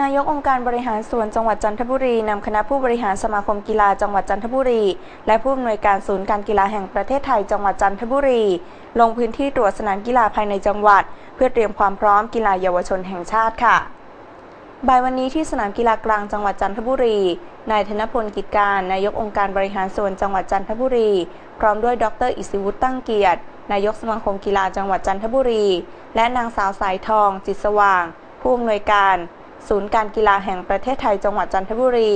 นายกองค์การบริหารส่วนจังหวัดจันทบุรีนำคณะผู้บริหารสมาคมกีฬาจังหวัดจันทบุรี และผู้อำนวยการศูนย์การกีฬาแห่งประเทศไทยจังหวัดจันทบุรี ลงพื้นที่ตรวจสนามกีฬาภายในจังหวัด เพื่อเตรียมความพร้อมกีฬาเยาวชนแห่งชาติค่ะบ่ายวันนี้ที่สนามกีฬากลางจังหวัดจันทบุรี นายธนพลกิจการนายกองค์การบริหารส่วนจังหวัดจันทบุรี พร้อมด้วยดรอิสิวุฒิตั้งเกียรติ นายกสมาคมกีฬาจังหวัดจันทบุรี และนางสาวสายทอง จิตสว่าง ผู้อำนวยการ ศูนย์การกีฬาแห่งประเทศไทยจังหวัดจันทบุรี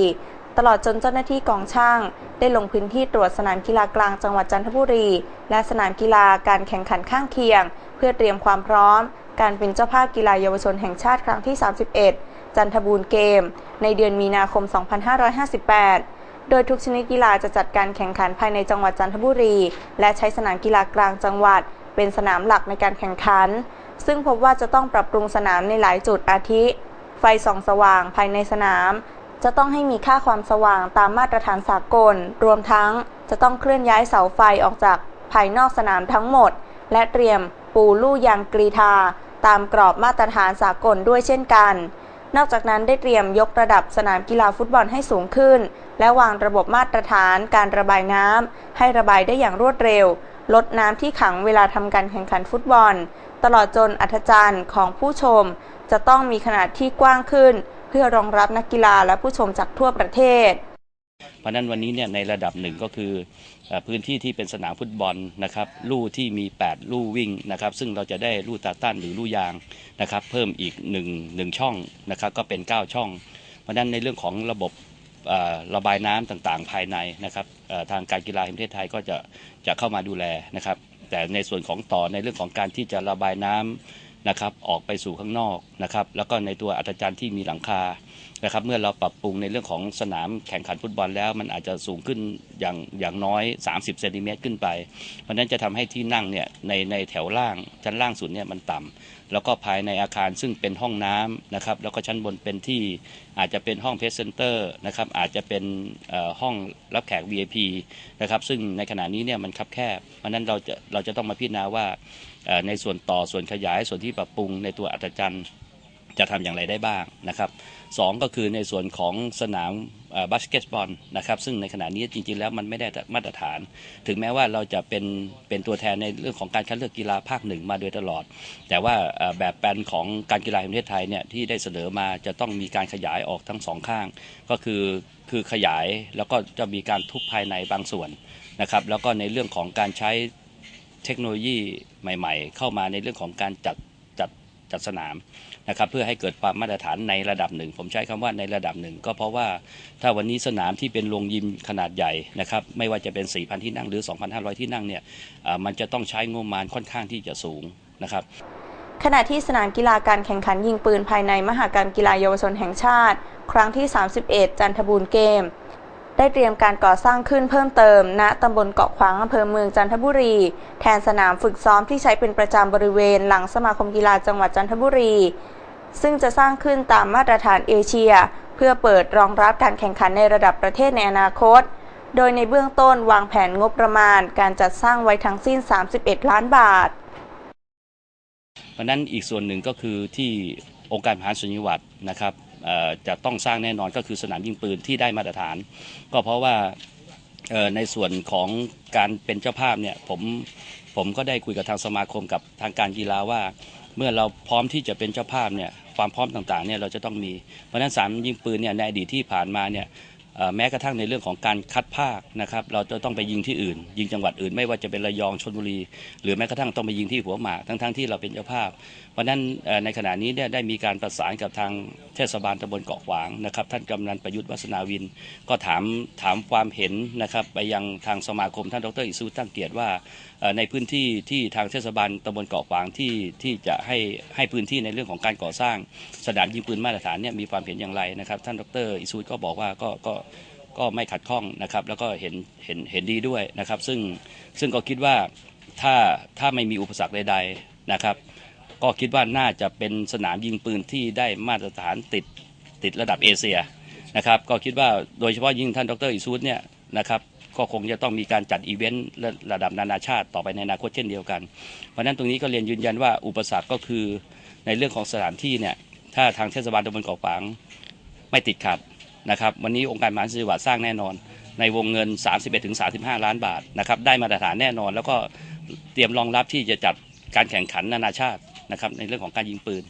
ตลอดจนเจ้าหน้าที่กองช่าง ได้ลงพื้นที่ตรวจสนามกีฬากลางจังหวัดจันทบุรี และสนามกีฬาการแข่งขันข้างเคียง เพื่อเตรียมความพร้อม การเป็นเจ้าภาพกีฬาเยาวชนแห่งชาติครั้งที่ 31 จันทบูรณ์เกม ในเดือนมีนาคม 2558โดยทุกชนิดกีฬาจะจัดการแข่งขันภายในจังหวัดจันทบุรี และใช้สนามกีฬากลางจังหวัด เป็นสนามหลักในการแข่งขัน ซึ่งพบว่าจะต้องปรับปรุงสนามในหลายจุดอาทิ ไฟส่องสว่างภายในสนาม จะต้องให้มีค่าความสว่างตามมาตรฐานสากล รวมทั้งจะต้องเคลื่อนย้ายเสาไฟออกจากภายนอกสนามทั้งหมด และเตรียมปูลู่ยางกรีธาตามกรอบมาตรฐานสากลด้วยเช่นกัน นอกจากนั้นได้เตรียมยกระดับสนามกีฬาฟุตบอลให้สูงขึ้น และวางระบบมาตรฐานการระบายน้ำให้ระบายได้อย่างรวดเร็ว ลดน้ำที่ขังเวลาทำการแข่งขันฟุตบอล ตลอดจนอัธจันทร์ของผู้ชม จะต้องมีขนาดที่กว้างขึ้น เพื่อรองรับนักกีฬาและผู้ชมจากทั่วประเทศ เพราะนั้นวันนี้เนี่ยในระดับหนึ่งก็คือพื้นที่ที่เป็นสนามฟุตบอลนะครับลู่ที่มี 8 ลู่วิ่งนะครับซึ่งเราจะได้ลู่ตาตั้นหรือลู่ยางนะครับเพิ่มอีก1 1ช่องนะครับก็เป็น 9 ช่อง เพราะนั้นในเรื่องของระบบระบายน้ำต่างๆ ภายในนะครับทางการกีฬาแห่งประเทศไทยก็จะจะเข้ามาดูแลนะครับ แต่ในส่วนของต่อในเรื่องของการที่จะระบายน้ำนะครับออกไปสู่ข้างนอกนะครับแล้วก็ในตัวอัตจันทร์ที่มีหลังคา นะครับเมื่อเราปรับปรุงในเรื่องของสนามแข่งขันฟุตบอลแล้ว มันอาจจะสูงขึ้นอย่างอย่างน้อย 30เซนติเมตรขึ้นไป เพราะนั้นจะทำให้ที่นั่งเนี่ยในในแถวล่างชั้นล่างสุดเนี่ยมันต่ำแล้วก็ภายในอาคารซึ่งเป็นห้องน้ำนะครับแล้วก็ชั้นบนเป็นที่อาจจะเป็นห้องเพสเซนเตอร์นะครับอาจจะเป็นห้องรับแขก VIP นะครับซึ่งในขณะนี้เนี่ยมันคับแคบเพราะนั้นเราจะเราจะต้องมาพิจารณาว่าในส่วนต่อส่วนขยายส่วนที่ปรับปรุงในตัวอัตจันทร์ จะทำอย่างไรได้บ้างนะครับสองก็คือในส่วนของสนามบาสเกตบอลนะครับซึ่งในขณะนี้จริงๆแล้วมันไม่ได้มาตรฐาน ถึงแม้ว่าเราจะเป็นเป็นตัวแทนในเรื่องของการคัดเลือกกีฬาภาคหนึ่งมาโดยตลอด แต่ว่าแบบแปลนของการกีฬาแห่งประเทศไทยเนี่ยที่ได้เสนอมาจะต้องมีการขยายออกทั้งสองข้าง ก็คือคือขยายแล้วก็จะมีการทุบภายในบางส่วนนะครับแล้วก็ในเรื่องของการใช้เทคโนโลยีใหม่ ๆ เข้ามาในเรื่องของการจัด จัดสนามนะครับเพื่อให้เกิดความมาตรฐานในระดับหนึ่ง ผมใช้คำว่าในระดับหนึ่ง ก็เพราะว่าถ้าวันนี้สนามที่เป็นโรงยิมขนาดใหญ่นะครับไม่ว่าจะเป็น 4,000 ที่นั่งหรือ 2,500 ที่นั่งเนี่ยมันจะต้องใช้งบประมาณค่อนข้างที่จะสูงนะครับขณะที่สนามกีฬาการแข่งขันยิงปืนภายในมหากรรมกีฬาเยาวชนแห่งชาติ ครั้งที่ 31 จันทบูรณ์เกม ได้เตรียมการก่อสร้างขึ้นเพิ่มเติม ณตำบลเกาะขวางอำเภอเมืองจันทบุรี แทนสนามฝึกซ้อมที่ใช้เป็นประจำบริเวณหลังสมาคมกีฬาจังหวัดจันทบุรี ซึ่งจะสร้างขึ้นตามมาตรฐานเอเชีย เพื่อเปิดรองรับการแข่งขันในระดับประเทศในอนาคต โดยในเบื้องต้นวางแผนงบประมาณ การจัดสร้างไว้ทั้งสิ้น 31 ล้านบาท เพราะนั้นอีกส่วนหนึ่งก็คือที่องค์การบริหารส่วนจังหวัดนะครับ จะต้องสร้างแน่นอนก็คือสนามยิงปืนที่ได้มาตรฐาน ก็เพราะว่าในส่วนของการเป็นเจ้าภาพเนี่ยผมผมก็ได้คุยกับทางสมาคมกับทางการกีฬาว่า เมื่อเราพร้อมที่จะเป็นเจ้าภาพเนี่ยความพร้อมต่างๆเนี่ยเราจะต้องมีเพราะฉะนั้นสามยิงปืนเนี่ยในอดีตที่ผ่านมาเนี่ย แม้กระทั่งในเรื่องของการคัดภาคนะครับเราจะต้องไปยิงที่อื่น ยิงจังหวัดอื่นไม่ว่าจะเป็นระยองชลบุรี หรือแม้กระทั่งต้องไปยิงที่หัวหมากทั้งๆที่เราเป็นเจ้าภาพ เพราะนั้นในขณะนี้เนี่ยได้มีการประสานกับทางเทศบาลตำบลเกาะขวางนะครับท่านกำนันประยุทธ์วัฒนาวิน ก็ถามถามความเห็นนะครับไปยังทางสมาคมท่านดรอิสุตั้งเกียรติว่าในพื้นที่ที่ทางเทศบาลตำบลเกาะขวางที่ที่จะให้ให้พื้นที่ในเรื่องของการก่อสร้างสนามยิงปืนมาตรฐานเนี่ยมีความเห็นอย่างไรนะครับท่านดรอิสุก็บอกว่าก็ก็ก็ไม่ขัดข้องนะครับแล้วก็เห็นเห็นเห็นดีด้วยนะครับ ซึ่งซึ่งก็คิดว่าถ้าถ้าไม่มีอุปสรรคใดๆนะครับ ก็คิดว่าน่าจะเป็นสนามยิงปืนที่ได้มาตรฐานติดติดระดับเอเชียนะครับก็คิดว่าโดยเฉพาะยิ่งท่านดรอิซูดเนี่ยนะครับก็คงจะต้องมีการจัดอีเวนต์ระดับนานาชาติต่อไปในอนาคตเช่นเดียวกัน เพราะฉะนั้นตรงนี้ก็เรียนยืนยันว่าอุปสรรคก็คือในเรื่องของสถานที่เนี่ยถ้าทางเทศบาลตำบลเกาะขวางไม่ติดขัด นะครับวันนี้องค์การมหาส่วนจังหวัดสร้างแน่นอน ในวงเงิน 31-35 ล้านบาทนะครับได้มาตรฐานแน่นอน แล้วก็เตรียมรองรับที่จะจัดการแข่งขันนานาชาตินะครับในเรื่องของการยิงปืน